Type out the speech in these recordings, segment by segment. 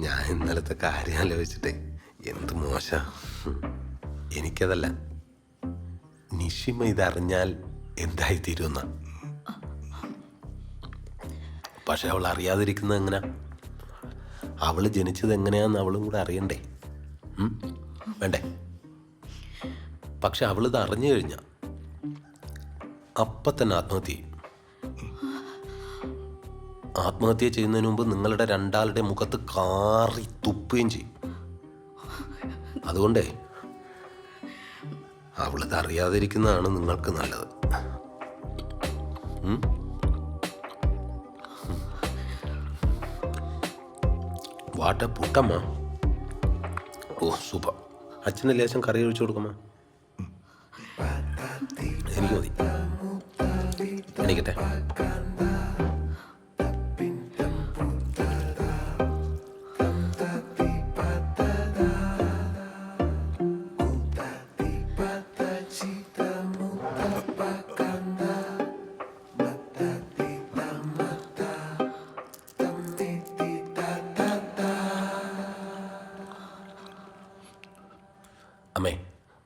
ഞാൻ ഇന്നലത്തെ കാര്യം ആലോചിച്ചിട്ടേ എന്ത് മോശ? എനിക്കതല്ല. നിഷിമ ഇതറിഞ്ഞാൽ എന്തായി തീരുന്ന പക്ഷെ അവൾ അറിയാതിരിക്കുന്നത് എങ്ങനെയാ അവൾ ജനിച്ചത് എങ്ങനെയാന്ന് അവളും കൂടെ അറിയണ്ടേ? വേണ്ടേ? പക്ഷെ അവളിത് അറിഞ്ഞു കഴിഞ്ഞ അപ്പത്തന്നെ ആത്മഹത്യ ചെയ്യും. ആത്മഹത്യ ചെയ്യുന്നതിന് മുമ്പ് നിങ്ങളുടെ രണ്ടാളുടെ മുഖത്ത് കാറി തുപ്പുകയും ചെയ്യും. അതുകൊണ്ടേ അവളിത് അറിയാതിരിക്കുന്നതാണ് നിങ്ങൾക്ക് നല്ലത്? വാട്ട പുട്ടമ്മ. ഓ സൂപ്പർ. അച്ഛന്റെ ലേശം കറി ഒഴിച്ചു കൊടുക്കമ്മ എനിക്ക് മതി. എണീക്കട്ടെ.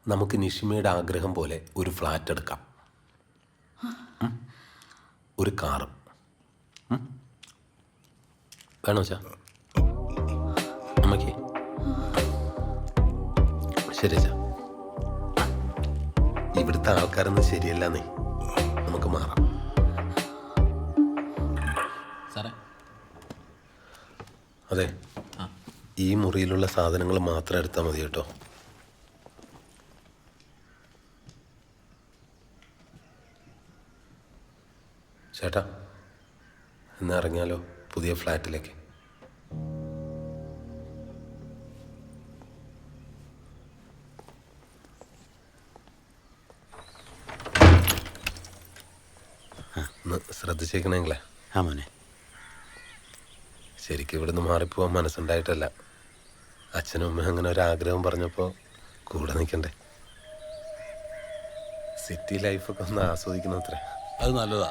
നമുക്ക് നിഷിമയുടെ ആഗ്രഹം പോലെ ഒരു ഫ്ലാറ്റ് എടുക്കാം. ഒരു കാറും? വേണോ ചാ അമ്മയ്ക്ക്. ശരി ചാ ഇവിടുത്തെ ആൾക്കാരൊന്നും ശരിയല്ലെന്നേ. നമുക്ക് മാറാം. സാറേ. അതെ. ഈ മുറിയിലുള്ള സാധനങ്ങൾ മാത്രം എടുത്താൽ മതി കേട്ടോ. ചേട്ടാ എന്നാ ഇറങ്ങിയാലോ പുതിയ ഫ്ലാറ്റിലേക്ക്? ഒന്ന് ശ്രദ്ധിച്ചേക്കണെങ്കിലേ? ആ മോനെ. ശരിക്കും ഇവിടുന്ന് മാറിപ്പോവാൻ മനസ്സുണ്ടായിട്ടല്ല. അച്ഛനും അമ്മയും അങ്ങനെ ഒരു ആഗ്രഹം പറഞ്ഞപ്പോൾ കൂടെ നിൽക്കണ്ടേ സിറ്റി ലൈഫൊക്കെ ഒന്ന് ആസ്വദിക്കണം അത്ര അത് നല്ലതാ.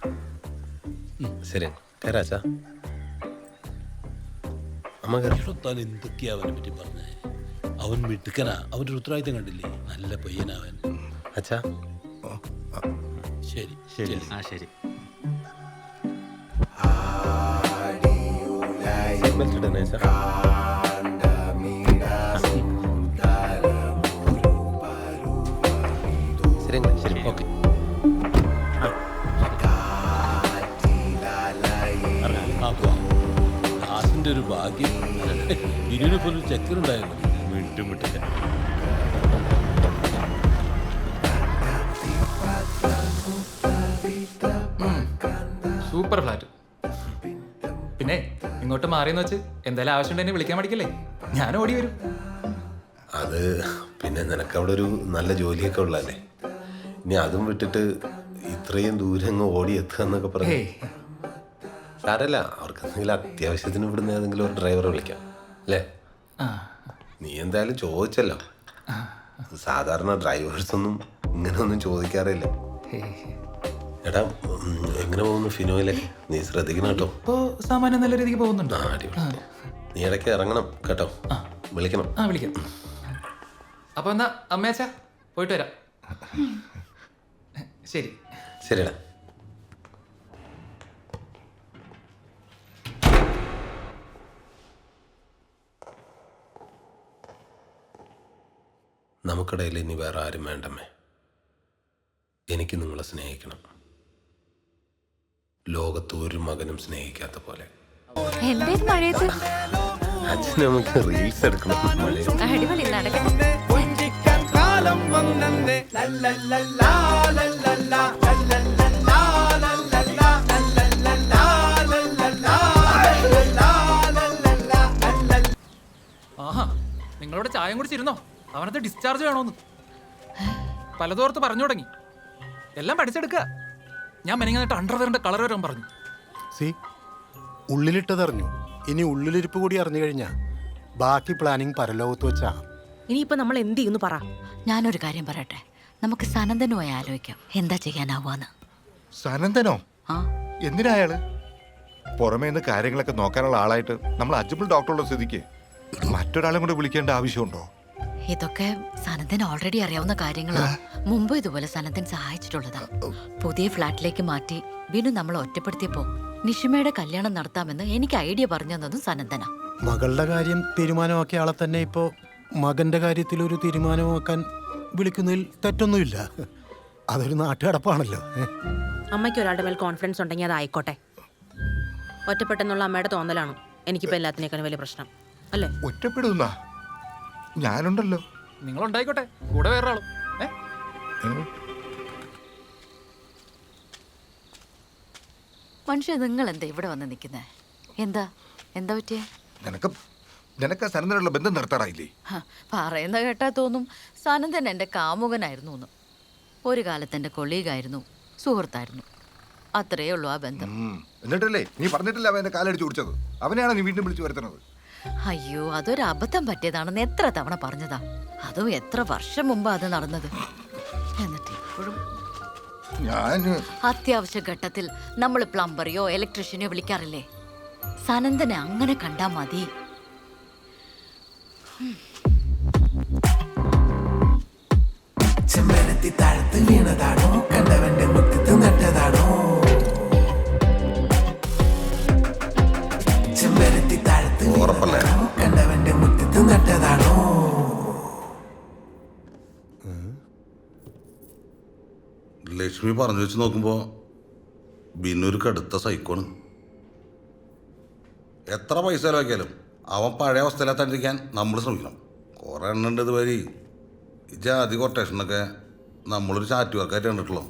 ശരി. കയറാച്ചാ അമ്മ താൻ എന്തൊക്കെയാ അവനെ പറ്റി പറഞ്ഞേ? അവൻ മിടുക്കനാ. അവന്റെ ഉത്തരവാദിത്തം കണ്ടില്ലേ? നല്ല പയ്യനാവൻ അച്ഛാ. ശരി ശരി. ആ ശരി. ശരി. ഓക്കെ. ദാസിന്റെ ഒരു ഭാഗ്യം ഇരുവിനെ പോലും ചെക്കനുണ്ടായിരുന്നു വീണ്ടും വിട്ടില്ല സൂപ്പർ ഫ്ലാറ്റ്. പിന്നെ ഇങ്ങോട്ട് മാറിയെന്ന് വെച്ച് എന്തായാലും ആവശ്യമുണ്ടെങ്കിൽ വിളിക്കാൻ മടിക്കല്ലേ? ഞാൻ ഓടി വരും. അത് പിന്നെ നിനക്ക് അവിടെ ഒരു നല്ല ജോലിയൊക്കെ ഉള്ളതല്ലേ? ഇനി അതും വിട്ടിട്ട് ഇത്രയും ദൂരം അങ്ങ് ഓടി എത്തുക എന്നൊക്കെ പറഞ്ഞു സാരല്ല അവർക്ക് എന്തെങ്കിലും അത്യാവശ്യത്തിന് ഇവിടുന്ന് ഏതെങ്കിലും ഒരു ഡ്രൈവറെ വിളിക്കാം അല്ലേ? നീ എന്തായാലും ചോദിച്ചല്ലോ. സാധാരണ ഡ്രൈവേഴ്സ് ഒന്നും ഇങ്ങനെ ഒന്നും ചോദിക്കാറില്ല. എടാ എങ്ങനെ പോകുന്നു ഫിനോയിലെ? നീ ശ്രദ്ധിക്കണം കേട്ടോ. ഇപ്പോ സാമാന്യം നല്ല രീതിക്ക് പോകുന്നുണ്ട്? ആ അടിപൊളി. നീ ഇടയ്ക്ക് ഇറങ്ങണം കേട്ടോ. വിളിക്കണം. ആ വിളിക്കാം. അപ്പൊ എന്നാ അമ്മേച്ച പോയിട്ട് വരാം. ശരി. ശരിടാ നമുക്കിടയിൽ ഇനി വേറെ ആരും വേണ്ടമ്മേ. എനിക്ക് നിങ്ങളെ സ്നേഹിക്കണം. ലോകത്ത് ഒരു മകനും സ്നേഹിക്കാത്ത പോലെ. മഴയത്ത്? നമുക്ക് റീൽസ് എടുക്കണം. മഴയത്ത്. അടിപൊളി നടക്കട്ടെ. ആഹാ നിങ്ങളോട് ചായം കുടിച്ചിരുന്നോ? അവനത്തെ ഡിസ്ചാർജ് വേണോന്ന്. പലതോർത്ത് പറഞ്ഞു തുടങ്ങി. എല്ലാം പഠിച്ചെടുക്കുക ഞാൻ മെനങ്ങാനായിട്ട് അണ്ടർവെയറിന്റെ കളർ വരാൻ പറഞ്ഞു. സി ഉള്ളിലിട്ടതറിഞ്ഞു. ഇനി ഉള്ളിലിരിപ്പ് കൂടി അറിഞ്ഞു കഴിഞ്ഞാ ബാക്കി പ്ലാനിങ് പരലോകത്ത് വെച്ചാ. ഇനിയിപ്പോ നമ്മൾ എന്ത് ചെയ്യുന്നു പറ. ഞാനൊരു കാര്യം പറയട്ടെ. നമുക്ക് സനന്ദനുമായി ആലോചിക്കാം. എന്താ ചെയ്യാനാവാന്ന് സനന്ദനോ ആ. എന്തിനാ അയാൾ? പുറമേ നിന്ന് കാര്യങ്ങളൊക്കെ നോക്കാനുള്ള ആളായിട്ട് നമ്മൾ അജ്മൽ ഡോക്ടറുള്ള സ്ഥിതിക്ക് മറ്റൊരാളും കൂടെ വിളിക്കേണ്ട ആവശ്യമുണ്ടോ? ഇതൊക്കെ സനന്ദൻ ഓൾറെഡി അറിയാവുന്ന കാര്യങ്ങളാണ് മുമ്പ് ഇതുപോലെ സനന്ദൻ സഹായിച്ചിട്ടുള്ളതാ. പുതിയ ഫ്ലാറ്റിലേക്ക് മാറ്റി ബിനു നമ്മൾ ഒറ്റപ്പെടുത്തിയപ്പോ നിഷിമയുടെ കല്യാണം നടത്താമെന്ന് എനിക്ക് ഐഡിയ പറഞ്ഞു തന്നതും സനന്ദന. മകളുടെ കാര്യം തീരുമാനമാക്കിയ ആളെ തന്നെ ഇപ്പോ മകന്റെ കാര്യത്തിൽ ഒരു തീരുമാനമാക്കാൻ വിളിക്കുന്നതിൽ തെറ്റൊന്നുമില്ല. അതൊരു നാട്ടുകടപ്പാണല്ലോ? അമ്മയ്ക്ക് ഒരാളുടെ മേൽ കോൺഫിഡൻസ് ഉണ്ടെങ്കിൽ അത് ആയിക്കോട്ടെ. ഒറ്റപ്പെട്ടെന്നുള്ള അമ്മയുടെ തോന്നലാണ് എനിക്കിപ്പോ എല്ലാത്തിനേക്കാളും വലിയ പ്രശ്നം. അല്ലേ? ഒറ്റപ്പെടുന്ന? ഞാനുണ്ടല്ലോ. നിങ്ങൾ ഉണ്ടായിക്കോട്ടെ കൂടെ വേറെ ആളും ഏ? മനുഷ്യ നിങ്ങൾ എന്താ ഇവിടെ വന്ന് നിൽക്കുന്നേ? എന്താ? എന്താ പറ്റിയേ? നിനക്ക് നിനക്ക് സനന്ദനുള്ള ബന്ധം നിർത്താറായില്ലേ? ഹ, പറയുന്ന കേട്ടാ തോന്നും. സനന്ദൻ എന്റെ കാമുകനായിരുന്നു എന്ന്. ഒരു കാലത്ത് എന്റെ കൊളീഗായിരുന്നു സുഹൃത്തായിരുന്നു. അത്രയേ ഉള്ളൂ ആ ബന്ധം. ഉം. എന്നിട്ടല്ലേ? നീ പറഞ്ഞിട്ടില്ല അവൻ എന്റെ കാലടിച്ച് കുടിച്ചത് അവനെയാണ് നീ വീണ്ടും വിളിച്ചു വരുത്തുന്നത് അയ്യോ അതൊരു അബദ്ധം പറ്റിയതാണെന്ന് എത്ര തവണ പറഞ്ഞതാ. അതും എത്ര വർഷം മുമ്പാ അത് നടന്നത്. എന്നിട്ട് ഇപ്പോഴും ഞാൻ അത്യാവശ്യ ഘട്ടത്തിൽ നമ്മൾ പ്ലംബറിയോ ഇലക്ട്രീഷ്യനെയോ വിളിക്കാറില്ലേ? സനന്ദനെ അങ്ങനെ കണ്ടാ മതി. ചെമ്പരത്തി താഴത്ത് വീണതാണോ. പറഞ്ഞു വെച്ച് നോക്കുമ്പോൾ ബിന്നൊരു കടുത്ത സൈക്കോണ് എത്ര പൈസ ചിലവാക്കിയാലും അവൻ പഴയ അവസ്ഥയിലെത്താണ്ടിരിക്കാൻ നമ്മൾ ശ്രമിക്കണം. കുറേ എണ്ണ ഉണ്ട് ഇതുവഴി. ഈ ജാതി കൊട്ടേഷനൊക്കെ നമ്മളൊരു ചാറ്റ് വർക്കായിട്ട് കണ്ടിട്ടുള്ളൂ.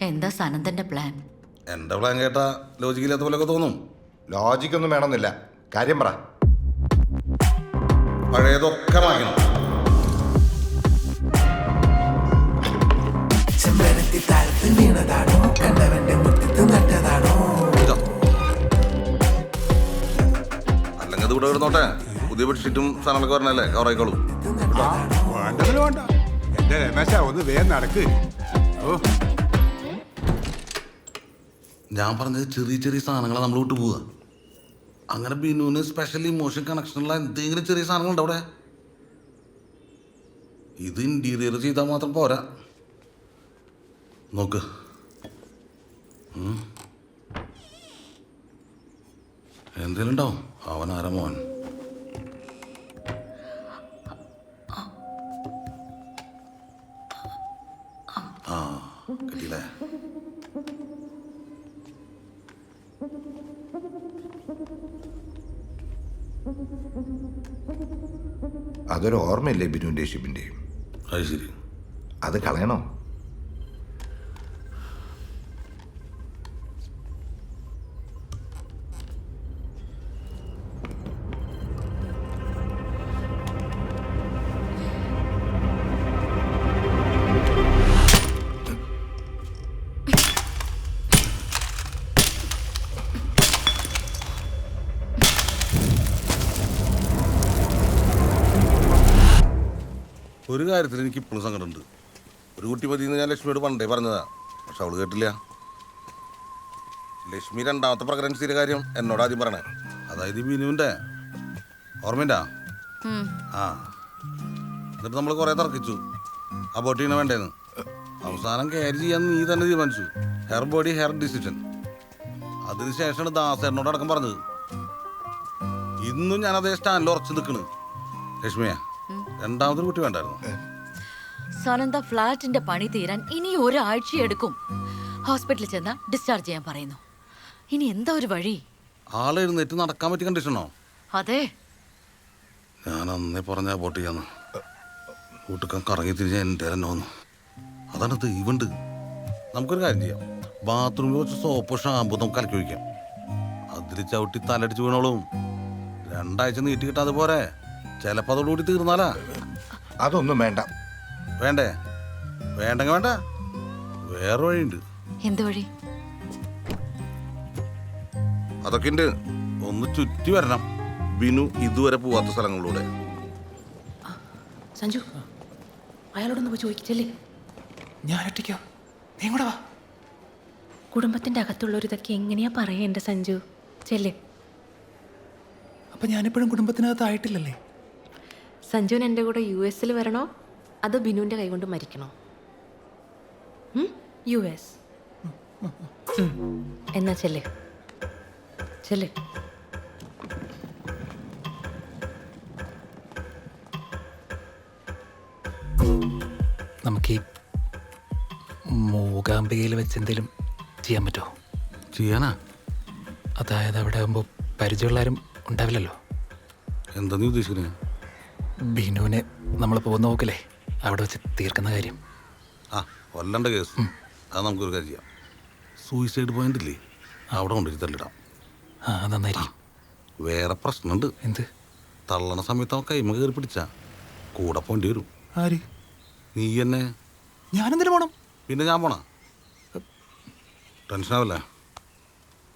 എന്താ സനന്ദന്റെ പ്ലാൻ എന്റെ പ്ലാൻ കേട്ടാ ലോജിക്കില്ലാത്ത പോലെയൊക്കെ തോന്നും. ലോജിക്കൊന്നും വേണമെന്നില്ല. കാര്യം പറ. പഴയതൊക്കെ മാറ്റണം. താഴത്ത് വീണതാണോ? കണ്ടവന്റെ മുറ്റത്ത് നട്ടതാണോ? ഇതാ. അല്ലെങ്കിൽ അത് ഇവിടെ കിടന്നോട്ടെ പുതിയ ബെഡ്ഷീറ്റും സാധനങ്ങളൊക്കെ വരണല്ലേ? കവറായിക്കോളൂ. വേണ്ടതിന് വേണ്ട. എന്റെ രമേശ ഒന്ന് വേഗം നടക്ക്. ഓ. ഞാൻ പറഞ്ഞത് ചെറിയ ചെറിയ സാധനങ്ങളാണ് നമ്മൾ വിട്ടു പോവുക. അങ്ങനെ ബിനുവിന് സ്പെഷ്യൽ ഇമോഷൻ കണക്ഷനുള്ള എന്തെങ്കിലും ചെറിയ സാധനങ്ങളുണ്ട് അവിടെ? ഇത് ഇന്റീരിയർ ചെയ്താൽ മാത്രം പോരാ. നോക്ക്. എന്തേലും ഉണ്ടാവും. അവൻ ആരമോൻ ആ കിട്ടിയില്ലേ? അതൊരു ഓർമ്മയില്ലേ ബിനുവിന്റെ ഷിബിന്റെയും? അത് ശരി. അത് കളയണോ? ഒരു കാര്യത്തിൽ എനിക്ക് ഇപ്പോഴും സങ്കടമുണ്ട്. ഒരു കുട്ടി മതിയെന്ന് ഞാൻ ലക്ഷ്മിയോട് പണ്ടേ പറഞ്ഞതാ. പക്ഷെ അവൾ കേട്ടില്ല. ലക്ഷ്മി രണ്ടാമത്തെ പ്രഗ്നൻസിയുടെ കാര്യം എന്നോട് ആദ്യം പറയണേ. അതായത് ഈ ബിനുവിന്റെ ഓർമ്മയുണ്ടാ? ആ. എന്നിട്ട് നമ്മൾ കുറേ തർക്കിച്ചു. അബോട്ട് ചെയ്യണ വേണ്ടേന്ന്. അവസാനം കയറി ചെയ്യാൻ നീ തന്നെ തീരുമാനിച്ചു. ഹെയർ ബോഡി ഹെയർ ഡിസിഷൻ അതിനുശേഷമാണ് ദാസ് എന്നോട് അടക്കം പറഞ്ഞത്. ഇന്നും ഞാൻ അതേ സ്റ്റാൻഡിൽ ഉറച്ചു നിൽക്കണ് ലക്ഷ്മിയാ. രണ്ടാമതൊരു കുട്ടി വേണ്ടായിരുന്നു. സനന്ദ ഫ്ലാറ്റിന്റെ പണി തീരാൻ ഇനി ഒരാഴ്ച എടുക്കും. ഹോസ്പിറ്റലിൽ ചെന്ന് ഡിസ്ചാർജ് ചെയ്യാൻ പറയുന്നു. ഇനി എന്താ ഒരു വഴി? ആളെ എഴുന്നേറ്റ് നടക്കാൻ പറ്റിയ കണ്ടീഷനോ അതെ. ഞാൻ അന്നേ പറഞ്ഞ ബോട്ട് ചെയ്യാന്ന് കൂട്ടുക്കാൻ കറങ്ങി തിരിഞ്ഞ എന്റെ തന്നെ വന്നു. അതാണ് ദൈവമുണ്ട് നമുക്കൊരു കാര്യം ചെയ്യാം. ബാത്റൂമിൽ വെച്ച് സോപ്പ് ഷാമ്പു നമുക്ക് കലക്കി ഒഴിക്കാം. അതിൽ ചവിട്ടി തലടിച്ച് വീണോളും. രണ്ടാഴ്ച നീട്ടി കിട്ടാതെ പോരെ. ചിലപ്പോൾ അതോടുകൂടി തീർന്നാലാ? അതൊന്നും വേണ്ട. വേണ്ടേ? വേണ്ടെങ്കിൽ വേണ്ട. വേറെ വഴിയുണ്ട്. എന്ത് വഴി? അതൊക്കെ ഉണ്ട് ഒന്ന് ചുറ്റി വരണം. ബിനു ഇതുവരെ പോവാത്ത സ്ഥലങ്ങളിലൂടെ. സഞ്ജു അയാളോടൊന്ന് പോയി ചോദിക്കില്ലേ ഞാൻ ഒറ്റയ്ക്കോ? നീ കൂടെ വാ. കുടുംബത്തിന്റെ അകത്തുള്ളവർ ഇതൊക്കെ എങ്ങനെയാ പറയേണ്ട സഞ്ജു? ചെല്ലേ. അപ്പൊ ഞാനിപ്പോഴും കുടുംബത്തിനകത്തായിട്ടില്ലല്ലേ സഞ്ജുവിന് എന്റെ കൂടെ യു എസിൽ വരണോ? അതോ ബിനുവിന്റെ കൈകൊണ്ട് മരിക്കണോ? U S. എന്നാ ചെല്ലേ. ചെല്ലേ. നമുക്ക് ഈ മൂകാംബികയിൽ വെച്ച് എന്തെങ്കിലും ചെയ്യാൻ പറ്റുമോ? ചെയ്യാനാ? അതായത് അവിടെ ആകുമ്പോൾ പരിചയമുള്ളവരും ഉണ്ടാവില്ലല്ലോ? എന്താ നീ ഉദ്ദേശിക്കുന്നത് ബിനുവിനെ നമ്മൾ പോകുന്ന നോക്കില്ലേ അവിടെ വെച്ച് തീർക്കുന്ന കാര്യം. ആ കൊല്ലണ്ട കേസ്. അത് നമുക്കൊരു കാര്യം ചെയ്യാം. സൂയിസൈഡ് പോയിന്റ് ഇല്ലേ? അവിടെ കൊണ്ടുവരും തള്ളിടാം ആ നന്നായിരിക്കും. വേറെ പ്രശ്നമുണ്ട്. എന്ത്? തള്ളണ സമയത്ത് അവൻ കൈമ കയറി പിടിച്ചാ കൂടെ പോണ്ടി വരും. ആര്? നീ എന്നെ? ഞാനെന്തിനു പോണം? പിന്നെ ഞാൻ പോണ? ടെൻഷനാവല്ല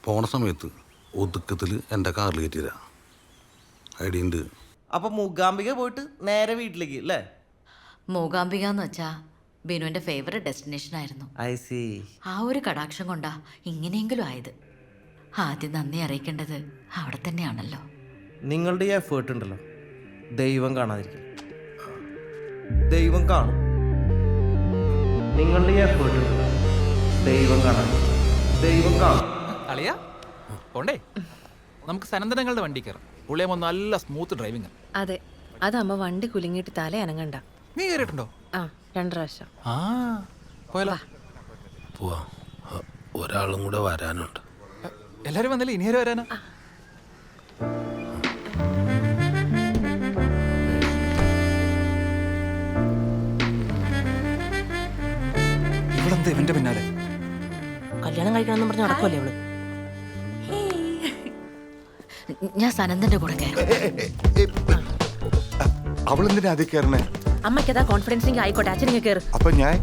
പോണ സമയത്ത് ഒതുക്കത്തിൽ എന്റെ കാറിൽ കയറ്റിയരാ ഐഡിയ ഉണ്ട്. അപ്പൊ മൂകാംബിക പോയിട്ട് നേരെ വീട്ടിലേക്ക് അല്ലേ മൂകാംബിക എന്ന് വെച്ചാ ബിനുവിന്റെ ഫേവറേറ്റ് ഡെസ്റ്റിനേഷൻ ആയിരുന്നു. ഐ സി ആ ഒരു കടാക്ഷം കൊണ്ടാ ഇങ്ങനെയെങ്കിലും ആയത്. ആദ്യം നന്ദി അറിയിക്കേണ്ടത് അവിടെ തന്നെയാണല്ലോ. നിങ്ങളുടെ ഈ എഫേർട്ട് ഉണ്ടല്ലോ. ദൈവം കാണാതിരിക്കും ദൈവം കാണും. നിങ്ങളുടെ ഈ എഫേർട്ട് ഉണ്ടല്ലോ. ദൈവം കാണാതിരിക്കും ദൈവം കാണും. അളിയ പോണ്ടേ? നമുക്ക് സനന്ദനങ്ങളുടെ വണ്ടി കയറാം. പുള്ളിയമ്മ നല്ല സ്മൂത്ത് ഡ്രൈവിംഗ് അതെ. അതമ്മ വണ്ടി കുലുങ്ങിയിട്ട് തല അനങ്ങണ്ട. നീ കയറിയിട്ടുണ്ടോ ആ രണ്ട് പ്രാവശ്യം. ആ പോയല്ലോ. പോവാ. ഒരാളും കൂടെ വരാനുണ്ട്. എല്ലാരും വന്നില്ലേ? ഇനി ആരും വരാനാ? ഇവിടെന്താ ഇവന്റെ പിന്നാലെ? കല്യാണം കഴിക്കണം എന്ന് പറഞ്ഞ് നടക്കുമല്ലേ അവൾ ഞാൻ സനന്ദന്റെ കൂടെ കയറും അവളെന്തിനാ അതിൽ കയറണേ അമ്മയ്ക്കതാ കോൺഫിഡൻസിങ് ആയിക്കോട്ടെ അച്ഛനെ കയറും അപ്പൊ ഞാൻ